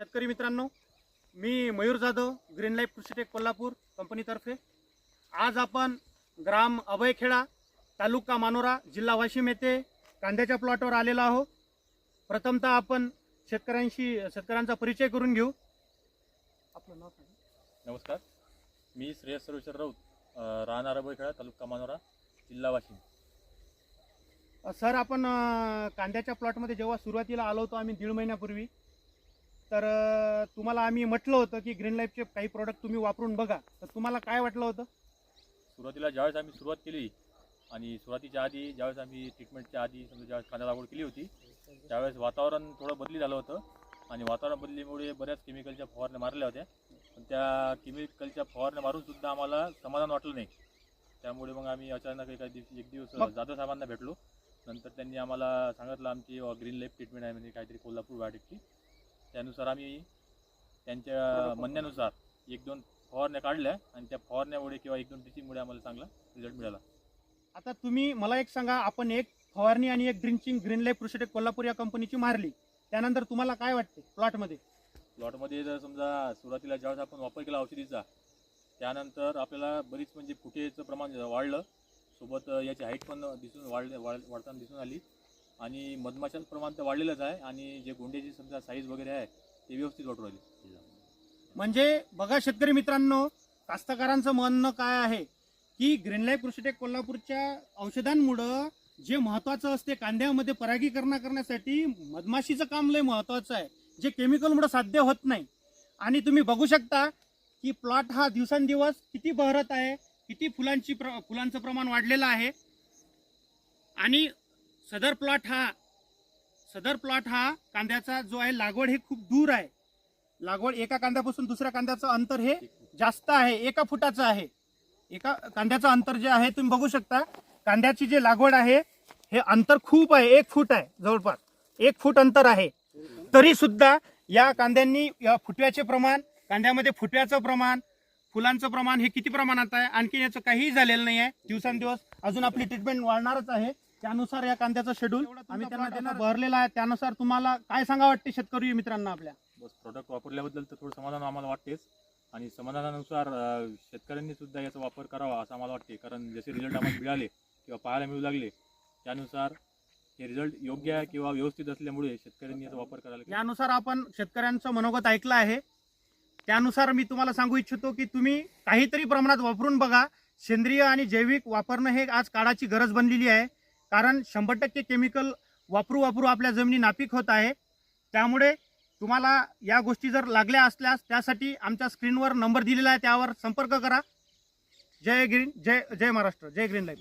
शेतकरी मित्रांनो मी मयूर जाधव ग्रीन लाईफ कृषीटेक कोल्हापूर कंपनीतर्फे. आज आपण ग्राम अभयखेडा तालुका मानोरा जिल्हा वाशिम येथे कांद्याच्या प्लॉटवर आलेलो आहोत. प्रथमतः आपण शेतकऱ्यांशी शेतकऱ्यांचा परिचय करून घेऊ. आपलं नाव सांगा. नमस्कार. मी श्रेयस सर्वेश्वर राऊत राहणार अभयखेडा तालुका मानोरा जिल्हा वाशिम. सर आपण कांद्याच्या प्लॉटमध्ये जेव्हा सुरुवातीला आलो होतो आम्ही दीड महिन्यापूर्वी तर तुम्हाला आम्ही म्हटलं होतं की ग्रीन लाईफचे काही प्रोडक्ट तुम्ही वापरून बघा. तर तुम्हाला काय वाटलं होतं? सुरुवातीला ज्यावेळेस आम्ही सुरुवात केली आणि सुरुवातीच्या आधी ज्यावेळेस आम्ही ट्रीटमेंटच्या आधी समजा ज्यावेळेस कांदा लागवड केली होती त्यावेळेस वातावरण थोडं बदली झालं होतं. आणि वातावरण बदलीमुळे बऱ्याच केमिकलच्या फवारण्या मारल्या होत्या. पण त्या केमिकलच्या फवारण्या मारून सुद्धा आम्हाला समाधान वाटलं नाही. त्यामुळे मग आम्ही अचानक एका दिवशी एक दिवस जाधव साहेबांना भेटलो. नंतर त्यांनी आम्हाला सांगितलं आमची ग्रीन लाईफ ट्रीटमेंट आहे म्हणजे काहीतरी कोल्हापूर बायोटेकची त्यानुसार आम्ही त्यांच्या म्हणण्यानुसार एक दोन फवारण्या काढल्या आणि त्या फवारण्यामुळे किंवा एक दोन टीचिंगमुळे आम्हाला चांगला रिझल्ट मिळाला. आता तुम्ही मला एक सांगा आपण एक फवारणी आणि एक drenching green life Krushitech Kolhapur या कंपनीची मारली. त्यानंतर तुम्हाला काय वाटते प्लॉटमध्ये प्लॉटमध्ये जर समजा सुरुवातीला ज्यावेळेस आपण वापर केला औषधीचा त्यानंतर आपल्याला बरीच म्हणजे फुटेचं प्रमाण वाढलं. सोबत याची हाईट पण दिसून वाढले वाढ वाढताना दिसून आली. आणि मधमाशांचं प्रमाण तर वाढलेलंच आहे आणि जे गोंड्याची समजा साईज वगैरे आहे ते व्यवस्थित वाटू राहिले. म्हणजे बघा शेतकरी मित्रांनो कास्तकारांचं म्हणणं काय आहे? की ग्रीन लाईफ कृषीटेक कोल्हापूरच्या औषधांमुळं जे महत्वाचं असते कांद्यामध्ये परागीकरण करण्यासाठी मधमाशीचं काम लय महत्वाचं आहे. जे केमिकलमुळे साध्य होत नाही. आणि तुम्ही बघू शकता की प्लॉट हा दिवसेंदिवस किती बहरत आहे किती फुलांची प्र फुलांचं प्रमाण वाढलेलं आहे. आणि सदर प्लॉट हा सदर प्लॉट हा कांद्याचा जो आहे लागवड हे खूप दूर आहे. लागवड एका कांद्यापासून दुसऱ्या कांद्याचं अंतर हे जास्त आहे एका फुटाचं आहे. एका कांद्याचं अंतर जे आहे तुम्ही बघू शकता कांद्याची जी लागवड आहे हे अंतर खूप आहे एक फूट आहे जवळपास. एक फूट अंतर आहे. तरी सुद्धा या कांद्यांनी या फुटव्याचे प्रमाण कांद्यामध्ये फुटव्याचं प्रमाण फुलांचं प्रमाण हे किती प्रमाणात आहे आणखी याचं काहीही झालेलं नाही आहे. दिवसांदिवस अजून आपली ट्रीटमेंट वाढणारच आहे. त्यानुसार या कांद्याचं शेड्यूल आम्ही त्यांना त्यांना भरलेलं आहे. त्यानुसार तुम्हाला काय सांगा वाटते शेतकरी मित्रांना आपल्या? बस प्रोडक्ट वापरल्याबद्दल तर थोडं समाधान आम्हाला वाटतेच. आणि समाधानानुसार अं, शेतकऱ्यांनी सुद्धा याचा वापर करावा असं आम्हाला वाटते. कारण जसे रिझल्ट आम्हाला मिळाले किंवा पाहायला मिळू लागले त्यानुसार हे रिझल्ट योग्य आहे किंवा व्यवस्थित असल्यामुळे शेतकऱ्यांनी याचा वापर करायला यानुसार आपण शेतकऱ्यांचं मनोगत ऐकलं आहे. त्यानुसार मी तुम्हाला सांगू इच्छितो की तुम्ही काहीतरी प्रमाणात वापरून बघा. सेंद्रिय आणि जैविक वापरणं हे आज काळाची गरज बनलेली आहे. कारण शंभर टक्के केमिकल वापरू वापरू आपल्या जमिनी नापीक होत आहे. त्यामुळे तुम्हाला या गोष्टी जर लागल्या असल्यास त्यासाठी आमच्या स्क्रीनवर नंबर दिलेला आहे त्यावर संपर्क करा. जय ग्रीन जय जय महाराष्ट्र जय ग्रीन लाईफ